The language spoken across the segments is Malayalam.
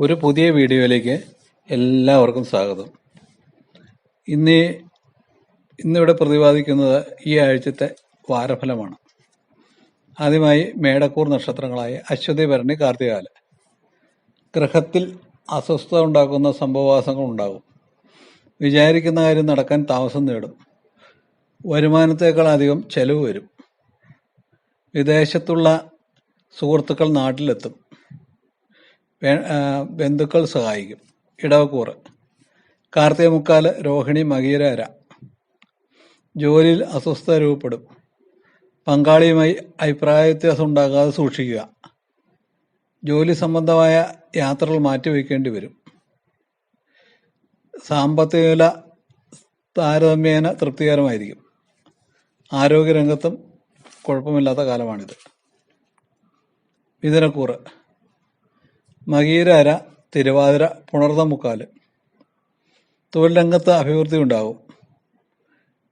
ഒരു പുതിയ വീഡിയോയിലേക്ക് എല്ലാവർക്കും സ്വാഗതം. ഇന്ന് ഇന്നിവിടെ പ്രതിപാദിക്കുന്നത് ഈ ആഴ്ചത്തെ വാരഫലമാണ്. ആദ്യമായി മേടക്കൂർ നക്ഷത്രങ്ങളായ അശ്വതി ഭരണി കാർത്തികാല ഗ്രഹത്തിൽ അസ്വസ്ഥത ഉണ്ടാക്കുന്ന സംഭവവാസങ്ങൾ ഉണ്ടാകും. വിചാരിക്കുന്ന കാര്യം നടക്കാൻ താമസം നേടും. വരുമാനത്തേക്കാൾ അധികം ചെലവ് വരും. വിദേശത്തുള്ള സുഹൃത്തുക്കൾ നാട്ടിലെത്തും. ബന്ധുക്കൾ സഹായിക്കും. ഇടവക്കൂറ്. കാർത്തിക മുക്കാൽ രോഹിണി മകീരര ജോലിയിൽ അസ്വസ്ഥത രൂപപ്പെടും. പങ്കാളിയുമായി അഭിപ്രായ വ്യത്യാസം ഉണ്ടാകാതെ സൂക്ഷിക്കുക. ജോലി സംബന്ധമായ യാത്രകൾ മാറ്റിവെക്കേണ്ടി വരും. സാമ്പത്തിക നില താരതമ്യേന തൃപ്തികരമായിരിക്കും. ആരോഗ്യരംഗത്തും കുഴപ്പമില്ലാത്ത കാലമാണിത്. മിഥുനക്കൂറ് മകീരര തിരുവാതിര പുണർന്ന മുക്കാൽ തൊഴിൽ രംഗത്ത് അഭിവൃദ്ധി ഉണ്ടാകും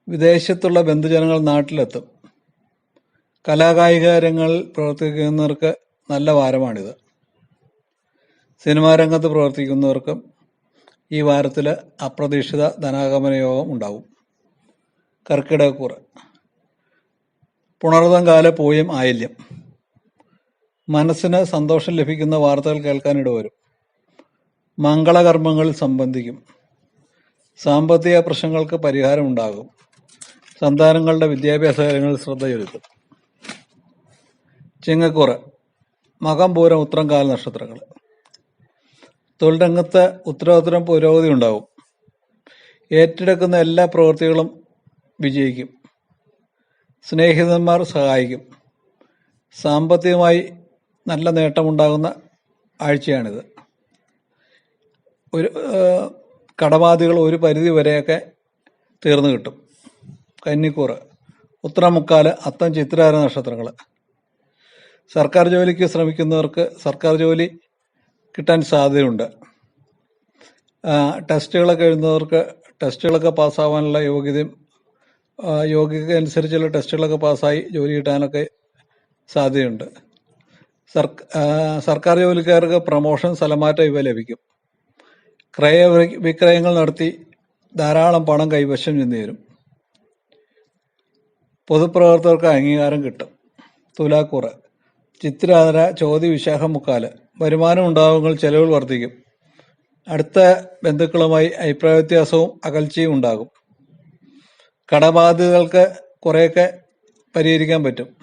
വിദേശത്തുള്ള ബന്ധുജനങ്ങൾ നാട്ടിലെത്തും. കലാകായിക രംഗങ്ങളിൽ പ്രവർത്തിക്കുന്നവർക്ക് നല്ല വാരമാണിത്. സിനിമാ രംഗത്ത് പ്രവർത്തിക്കുന്നവർക്കും ഈ വാരത്തിൽ അപ്രതീക്ഷിത ധനാഗമന യോഗം ഉണ്ടാവും. കർക്കിടകക്കൂറ്. പുണർതം കാല പോയും ആയില്യം. മനസ്സിന് സന്തോഷം ലഭിക്കുന്ന വാർത്തകൾ കേൾക്കാനിട വരും. മംഗളകർമ്മങ്ങൾ സംബന്ധിക്കും. സാമ്പത്തിക പ്രശ്നങ്ങൾക്ക് പരിഹാരമുണ്ടാകും. സന്താനങ്ങളുടെ വിദ്യാഭ്യാസ കാര്യങ്ങളിൽ ശ്രദ്ധ ചെലുത്തും ചിങ്ങക്കൂറ് മകം പൂരം ഉത്രം കാല നക്ഷത്രങ്ങൾ. തൊഴിൽ രംഗത്ത് ഉത്തരോത്തരം പുരോഗതി ഉണ്ടാവും. ഏറ്റെടുക്കുന്ന എല്ലാ പ്രവൃത്തികളും വിജയിക്കും. സ്നേഹിതന്മാർ സഹായിക്കും. സാമ്പത്തികമായി നല്ല നേട്ടമുണ്ടാകുന്ന ആഴ്ചയാണിത്. ഒരു കടബാധകൾ ഒരു പരിധി വരെയൊക്കെ തീർന്നു കിട്ടും. കന്നിക്കൂറ് ഉത്തരമുക്കാൽ അത്തം ചിത്രാര നക്ഷത്രങ്ങൾ സർക്കാർ ജോലിക്ക് ശ്രമിക്കുന്നവർക്ക് സർക്കാർ ജോലി കിട്ടാൻ സാധ്യതയുണ്ട്. ടെസ്റ്റുകളൊക്കെ എഴുതുന്നവർക്ക് ടെസ്റ്റുകളൊക്കെ പാസ്സാവാനുള്ള യോഗ്യതയും ആ, യോഗ്യത അനുസരിച്ചുള്ള ടെസ്റ്റുകളൊക്കെ പാസ്സായി ജോലി കിട്ടാനൊക്കെ സാധ്യതയുണ്ട്. സർക്കാർ ജോലിക്കാർക്ക് പ്രമോഷൻ സ്ഥലമാറ്റം ഇവ ലഭിക്കും. ക്രയ വിക്രയങ്ങൾ നടത്തി ധാരാളം പണം കൈവശം ചെന്ന് തരും. പൊതുപ്രവർത്തകർക്ക് അംഗീകാരം കിട്ടും. തുലാക്കൂറ്. ചിത്രാതര ചോതി വിശാഖം മുക്കാൽ. വരുമാനം ഉണ്ടാവുമെങ്കിൽ ചെലവുകൾ വർദ്ധിക്കും. അടുത്ത ബന്ധുക്കളുമായി അഭിപ്രായ വ്യത്യാസവും അകൽച്ചയും ഉണ്ടാകും. കടബാധ്യതകൾക്ക് കുറേയൊക്കെ പരിഹരിക്കാൻ പറ്റും.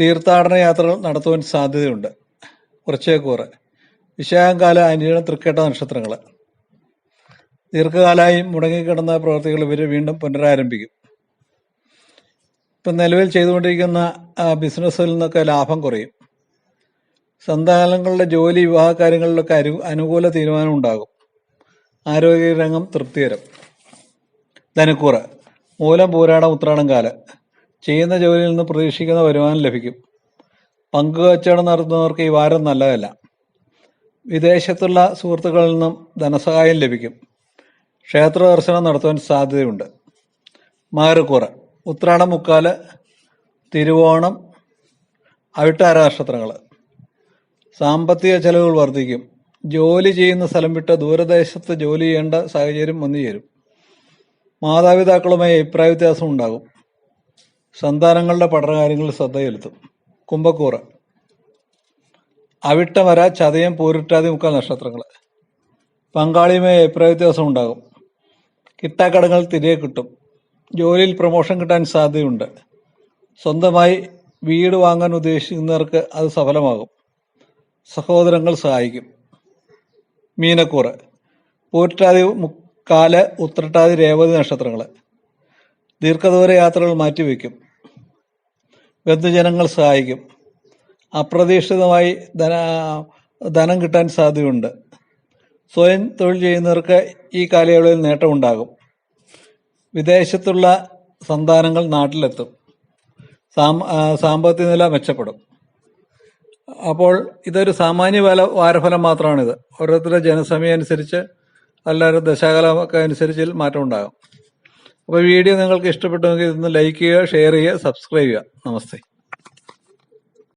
തീർത്ഥാടന യാത്രകൾ നടത്തുവാൻ സാധ്യതയുണ്ട്. കുറച്ചേക്കൂറ് വിശാഖകാല അനിഴ തൃക്കേട്ട നക്ഷത്രങ്ങൾ. ദീർഘകാലമായി മുടങ്ങിക്കിടന്ന പ്രവർത്തികൾ ഇവർ വീണ്ടും പുനരാരംഭിക്കും. ഇപ്പം നിലവിൽ ചെയ്തുകൊണ്ടിരിക്കുന്ന ബിസിനസ്സിൽ നിന്നൊക്കെ ലാഭം കുറയും. സന്താനങ്ങളുടെ ജോലി വിവാഹ കാര്യങ്ങളിലൊക്കെ അനു അനുകൂല തീരുമാനം ഉണ്ടാകും. ആരോഗ്യരംഗം തൃപ്തികരം. ധനക്കൂറ്. മൂലം പോരാടം ഉത്രാടം കാല. ചെയ്യുന്ന ജോലിയിൽ നിന്ന് പ്രതീക്ഷിക്കുന്ന വരുമാനം ലഭിക്കും. പങ്കുകച്ചവടം നടത്തുന്നവർക്ക് ഈ വാരം നല്ലതല്ല. വിദേശത്തുള്ള സുഹൃത്തുക്കളിൽ നിന്നും ധനസഹായം ലഭിക്കും. ക്ഷേത്ര ദർശനം നടത്തുവാൻ സാധ്യതയുണ്ട്. മാരക്കൂറ് ഉത്രാടം മുക്കാൽ തിരുവോണം അവിട്ടാര സാമ്പത്തിക ചെലവുകൾ വർദ്ധിക്കും. ജോലി ചെയ്യുന്ന സ്ഥലം വിട്ട് ദൂരദേശത്ത് ജോലി ചെയ്യേണ്ട സാഹചര്യം വന്നു ചേരും മാതാപിതാക്കളുമായി അഭിപ്രായ വ്യത്യാസം ഉണ്ടാകും. സന്താനങ്ങളുടെ പഠനകാര്യങ്ങളിൽ ശ്രദ്ധ ചെലുത്തും കുംഭക്കൂറ്. അവിട്ടമര ചതയം പൂരിട്ടാതി മുക്കാൽ നക്ഷത്രങ്ങൾ. പങ്കാളിയുമായി അഭിപ്രായ വ്യത്യാസം ഉണ്ടാകും. കിട്ടാക്കടങ്ങൾ തിരികെ കിട്ടും. ജോലിയിൽ പ്രൊമോഷൻ കിട്ടാൻ സാധ്യതയുണ്ട്. സ്വന്തമായി വീട് വാങ്ങാൻ ഉദ്ദേശിക്കുന്നവർക്ക് അത് സഫലമാകും. സഹോദരങ്ങൾ സഹായിക്കും. മീനക്കൂറ്. പൂരിട്ടാതി മുക്കാൽ ഉത്രട്ടാതി രേവതി നക്ഷത്രങ്ങൾ. ദീർഘദൂര യാത്രകൾ മാറ്റിവെക്കും. ബന്ധുജനങ്ങൾ സഹായിക്കും. അപ്രതീക്ഷിതമായി ധന ധനം കിട്ടാൻ സാധ്യതയുണ്ട്. സ്വയം തൊഴിൽ ചെയ്യുന്നവർക്ക് ഈ കാലയളവിൽ നേട്ടമുണ്ടാകും. വിദേശത്തുള്ള സന്താനങ്ങൾ നാട്ടിലെത്തും. സാമ്പത്തിക നില മെച്ചപ്പെടും. അപ്പോൾ ഇതൊരു സാമാന്യ ഫല വാരഫലം മാത്രമാണിത്. ഓരോരുത്തരുടെ ജനസമയം അനുസരിച്ച് എല്ലാവരും ദശാകാലമൊക്കെ അനുസരിച്ച് മാറ്റം ഉണ്ടാകും അപ്പോൾ വീഡിയോ നിങ്ങൾക്ക് ഇഷ്ടപ്പെട്ടുവെങ്കിൽ ഇതൊന്ന് ലൈക്ക് ചെയ്യുക ഷെയർ ചെയ്യുക സബ്സ്ക്രൈബ് ചെയ്യുക. നമസ്തേ.